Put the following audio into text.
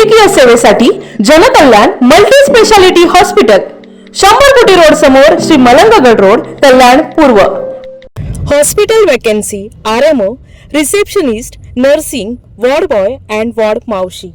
वैद्यकीय सेवेसाठी जनकल्याण मल्टी स्पेशालिटी हॉस्पिटल शंभर कोटी रोड समोर श्री मलंगगड रोड कल्याण पूर्व. Hospital vacancy R M O receptionist nursing ward boy and ward मावशी.